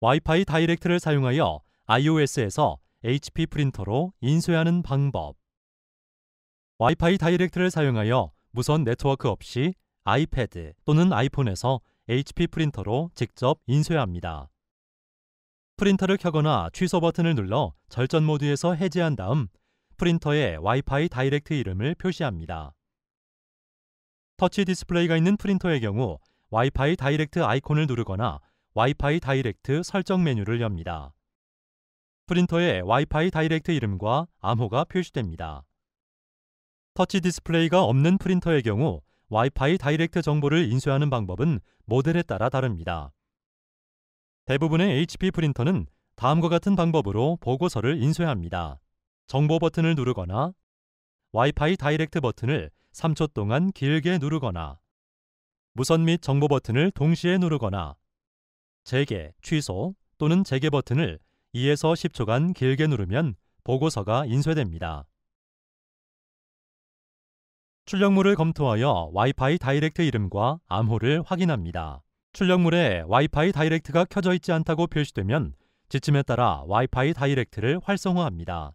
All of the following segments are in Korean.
와이파이 다이렉트를 사용하여 iOS에서 HP 프린터로 인쇄하는 방법. 와이파이 다이렉트를 사용하여 무선 네트워크 없이 아이패드 또는 아이폰에서 HP 프린터로 직접 인쇄합니다. 프린터를 켜거나 취소 버튼을 눌러 절전 모드에서 해제한 다음 프린터에 와이파이 다이렉트 이름을 표시합니다. 터치 디스플레이가 있는 프린터의 경우 와이파이 다이렉트 아이콘을 누르거나 와이파이 다이렉트 설정 메뉴를 엽니다. 프린터에 와이파이 다이렉트 이름과 암호가 표시됩니다. 터치 디스플레이가 없는 프린터의 경우 와이파이 다이렉트 정보를 인쇄하는 방법은 모델에 따라 다릅니다. 대부분의 HP 프린터는 다음과 같은 방법으로 보고서를 인쇄합니다. 정보 버튼을 누르거나 와이파이 다이렉트 버튼을 3초 동안 길게 누르거나 무선 및 정보 버튼을 동시에 누르거나 재개, 취소 또는 재개 버튼을 2에서 10초간 길게 누르면 보고서가 인쇄됩니다. 출력물을 검토하여 와이파이 다이렉트 이름과 암호를 확인합니다. 출력물에 와이파이 다이렉트가 켜져 있지 않다고 표시되면 지침에 따라 와이파이 다이렉트를 활성화합니다.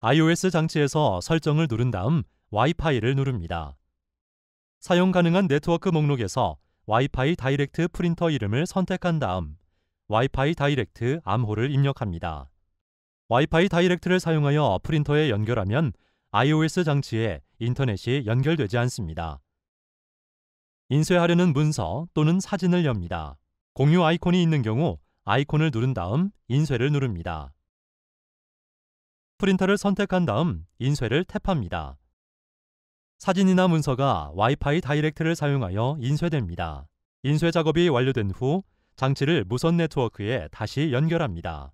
iOS 장치에서 설정을 누른 다음 와이파이를 누릅니다. 사용 가능한 네트워크 목록에서 와이파이 다이렉트 프린터 이름을 선택한 다음 와이파이 다이렉트 암호를 입력합니다. 와이파이 다이렉트를 사용하여 프린터에 연결하면 iOS 장치에 인터넷이 연결되지 않습니다. 인쇄하려는 문서 또는 사진을 엽니다. 공유 아이콘이 있는 경우 아이콘을 누른 다음 인쇄를 누릅니다. 프린터를 선택한 다음 인쇄를 탭합니다. 사진이나 문서가 와이파이 다이렉트를 사용하여 인쇄됩니다. 인쇄 작업이 완료된 후 장치를 무선 네트워크에 다시 연결합니다.